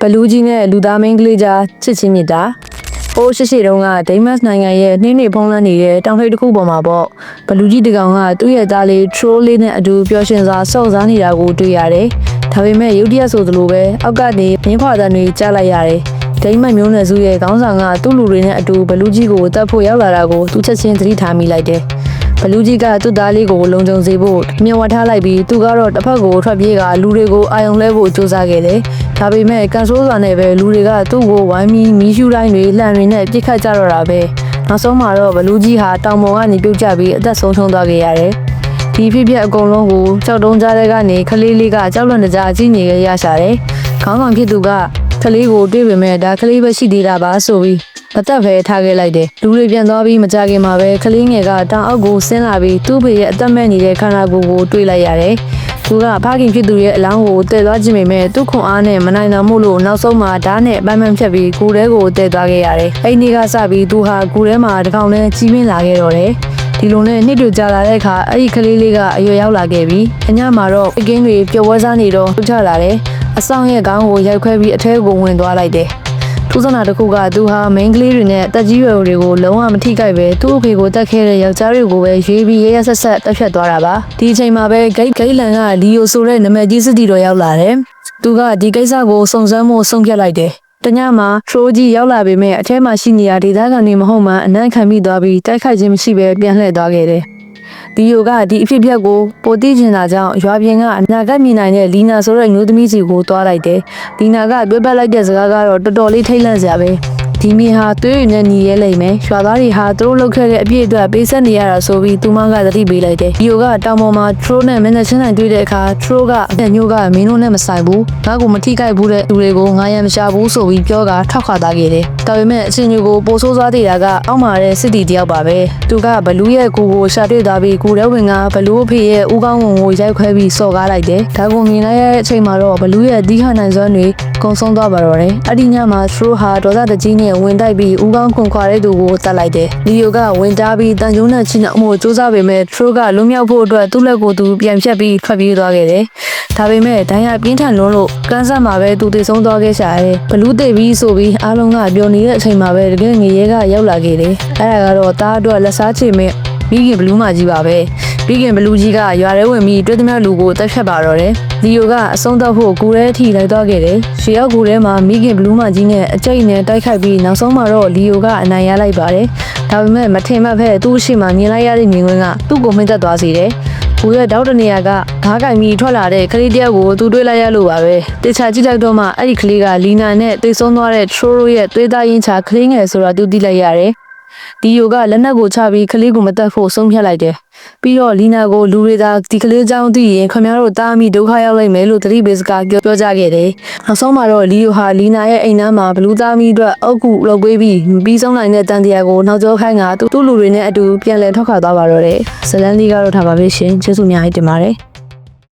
ဘလူးကြီးနဲ့လူသားမင်းကလေးကြားချစ်ချင်းမြတ်တာအိုးရှိရှိတုန်းကဒိမတ်နိုင်ငံရဲ့နှင်းနေဖုံးလန်းနေတဲ့တောင်ထိပ်တစ်ခုပေါ်မှာပေါ့ဘလူးကြီးတကောင်ကသူ့ရဲ့သားလေး troll လေးနဲ့အတူပျော်ရွှင်စွာစောင့်စားနေတာကိုတွေ့ရတယ်ဒါပေမဲ့ရုတ်တရက်ဆိုသလိုပဲအောက်ကနေမြင်းခွာတန်တွေကြားလိုက်ရတယ်ဒိမတ်မျိုးနွယ်စုရဲ့ခေါင်းဆောင်ကသူ့လူတွေနဲ့အတူဘလူးကြီးကိုတတ်ဖို့ရောက်လာတာကိုသူချက်ချင်းသတိထားမိလိုက်တယ် ဘလူးကြီးကသူ့သားလေးကိုလုံခြုံစေဖို့မြင်ဝတ်ထားလိုက်ပြီးသူကတော့တစ်ဖက်ကိုထွက်ပြေးကလူတွေကိုအာယုံလဲဖို့ကြိုးစားခဲ့တယ်။ဒါပေမဲ့ကန်ဆိုးစွာနဲ့ပဲလူတွေကသူ့ကိုဝိုင်းပြီးမီးရှူတိုင်းတွေလှန်တွေနဲ့ပြစ်ခတ်ကြတော့တာပဲ။နောက်ဆုံးမှာတော့ဘလူးကြီးဟာတောင်ပေါ်ကနေပြုတ်ကျပြီးအသက်ဆုံးရှုံးသွားခဲ့ရတယ်။ဒီဖြစ်ဖြစ်အကုန်လုံးကိုကြောက်တုံးကြားတဲ့ကနေခလေးလေးကကြောက်လွန်တကြားအကြည့်နေရရရှာတယ်။ခေါင်းဆောင်ဖြစ်သူကခလေးကိုတွေ့ပေမဲ့ဒါခလေးပဲရှိသေးတာပါဆိုပြီး မတက်ဖဲထားခဲ့လိုက်တယ်လူတွေပြန်သွားပြီးမကြခင်မှာပဲကလေးငယ်ကတောင်အောက်ကိုဆင်းလာပြီးသူ့ဖေရဲ့အသက်မဲ့နေတဲ့ခန္ဓာကိုယ်ကိုတွေးလိုက်ရတယ်သူကဖခင်ဖြစ်သူရဲ့အလောင်းကိုတည်သွားခြင်းပေမဲ့သူ့ခွန်အားနဲ့မနိုင်နိုင်မှုလို့နောက်ဆုံးမှာဓာတ်နဲ့ပန်းပန်းဖြတ်ပြီးကိုယ်ထဲကိုတည်သွားခဲ့ရတယ်အဲ့ဒီကစပြီးသူဟာကိုယ်ထဲမှာတစ်ကောင်နဲ့ကြီးပင်းလာခဲ့တော့တယ်ဒီလိုနဲ့နှစ်တွေကြာလာတဲ့အခါအဲ့ဒီကလေးလေးကအရွယ်ရောက်လာခဲ့ပြီးအညမှာတော့အကင်းတွေပျော်ဝဲစားနေတော့ထုတ်ချလာတယ်အဆောင်ရဲ့ခေါင်းကိုရိုက်ခွဲပြီးအထဲကိုဝင်သွားလိုက်တယ် ထူးဆန်းတာတစ်ခုကသူဟာမိန်းကလေးတွေနဲ့တက်ကြီးရွယ်တွေကိုလုံးဝမထိခိုက်ပဲသူ့အဖေကိုတက်ခဲ့တဲ့ယောက်ျားတွေကိုပဲရွေးပြီးရရဆက်ဆက်တက်ဖြတ်သွားတာပါဒီအချိန်မှာပဲဂိတ်ဂိတ်လန်ကလီယိုဆိုတဲ့နာမည်ကြီးစစ်တီတော်ရောက်လာတယ်သူကဒီကိစ္စကိုစုံစမ်းဖို့ဆုံးဖြတ်လိုက်တယ်တညမှာထရိုးကြီးရောက်လာပေမဲ့အထဲမှာရှိနေတာဒေသခံတွေမဟုတ်မှအနံ့ခံမိသွားပြီးတိုက်ခိုက်ခြင်းမရှိပဲပြန်လှည့်သွားခဲ့တယ် ဒီယိုကဒီအဖြစ်အပျက်ကိုပိုတိကျင်တာကြောင့်ရွာပြင်ကအနာဂတ်မြင်နိုင်တဲ့လီနာဆိုတဲ့မျိုးသမီးစီကိုတွားလိုက်တယ်။လီနာကပြောပြလိုက်တဲ့စကားကတော့တော်တော်လေးထိတ်လန့်စရာပဲ။ ဒီမြေဟာသွေးရည်နဲ့ညီရဲလိမ့်မယ်။ရွာသားတွေဟာသူတို့လုပ်ခဲ့တဲ့အပြည့်အတွက်ပေးဆက်နေရတာဆိုပြီးသူမကသတိပေးလိုက်တယ်။ဒီယိုကတောင်ပေါ်မှာထရိုးနဲ့မျက်နှာချင်းဆိုင်တွေ့တဲ့အခါထရိုးကညို့ကမင်းတို့နဲ့မဆိုင်ဘူး။ငါ့ကိုမထိခိုက်ဘူးတဲ့လူတွေကိုငါရံမရှာဘူးဆိုပြီးပြောကထောက်ခါသားခဲ့တယ်။ဒါပေမဲ့အချင်းမျိုးကိုပိုဆိုးစားသေးတာကအောက်မှာတဲ့စစ်တီတယောက်ပါပဲ။သူကဘလူးရဲ့ကိုကိုရှာတွေ့သွားပြီးကိုရဲဝင်ကဘလူးအဖေရဲ့ဦးကောင်းဝင်ကိုရိုက်ခွဲပြီးစော်ကားလိုက်တယ်။ဒါကိုမြင်လိုက်ရတဲ့အချိန်မှာတော့ဘလူးရဲ့ဒီခနိုင်စွမ်းတွေကုံဆုံးသွားပါတော့တယ်။အဲ့ဒီညမှာထရိုးဟာဒေါသတကြီးနဲ့ဝင်တိုက်ပြီးဦးကောင်းခွန်ခွာတဲ့သူကိုတတ်လိုက်တယ်။လီယိုကဝင်တားပြီးတန်ကျုံနဲ့ချင်းအောင်မှုစူးစမ်းပေမဲ့ထရိုးကလွတ်မြောက်ဖို့အတွက်သူ့လက်ကိုသူပြန်ဖြတ်ပြီးထွက်ပြေးသွားခဲ့တယ်။ဒါပေမဲ့ဒဏ်ရာပြင်းထန်လွန်းလို့ကန်းဆက်မှာပဲသူတည်ဆုံးသွားခဲ့ရှာတယ်။ဘလူးသိပြီးဆိုပြီးအားလုံးကပျော်နေတဲ့အချိန်မှာပဲတကယ်ငရေကရောက်လာခဲ့တယ်။အဲ့ဒါကတော့တားအတွက်လက်စားချေမဲ့မိခင်ဘလူးမကြီးပါပဲ။ ပြီးခင်ဘလူးကြီးကရွာထဲဝင်ပြီးတွေ့သမျှလူကိုတက်ဖြတ်ပါတော့တယ်။လီယိုကအဆုံးသတ်ဖို့ကူရဲထိလိုက်သွားခဲ့တယ်။ရှေရောက်ကူထဲမှာမိခင်ဘလူးမကြီးနဲ့အကျိတ်နဲ့တိုက်ခိုက်ပြီးနောက်ဆုံးမှာတော့လီယိုကအနိုင်ရလိုက်ပါတယ်။ဒါပေမဲ့မထင်မှတ်ဖက်သူ့ရှိမှမြင်လိုက်ရတဲ့မြင်ကွင်းကသူ့ကိုမင်းသက်သွားစေတယ်။ကိုရဲ့တောက်တနေရကငားကင်ပြီးထွက်လာတဲ့ကလေးတယောက်ကိုသူတွေ့လိုက်ရလို့ပါပဲ။တေချာကြည့်လိုက်တော့မှအဲ့ဒီကလေးကလီနာနဲ့တိတ်ဆုံးသွားတဲ့ထရိုရိုရဲ့သွေးသားရင်းချကလေးငယ်ဆိုတာသူသိလိုက်ရတယ်။ ဒီယိုကလက်နက်ကိုချပြီးကလေးကိုမတက်ဖို့ဆုံးဖြတ်လိုက်တယ်။ပြီးတော့လီနာကိုလူတွေသာဒီကလေးအကြောင်းသိရင်ခင်ဗျားတို့တားမိဒုက္ခရောက်လိမ့်မယ်လို့သတိပေးစကားပြောပြောကြခဲ့တယ်။နောက်ဆုံးမှာတော့လီယိုဟာလီနာရဲ့အိမ်သားမှာဘလူးသားမိအတွက်အုတ်ကူလုပ်ပေးပြီးပြီးဆုံးနိုင်တဲ့တန်တရားကိုနောက်ကျောခိုင်းကသူ့လူတွေနဲ့အတူပြန်လည်ထွက်ခွာသွားပါတော့တယ်။ဇလန်လီကတော့ထားပါပဲရှင်။ကျေးဇူးအများကြီးတင်ပါတယ်။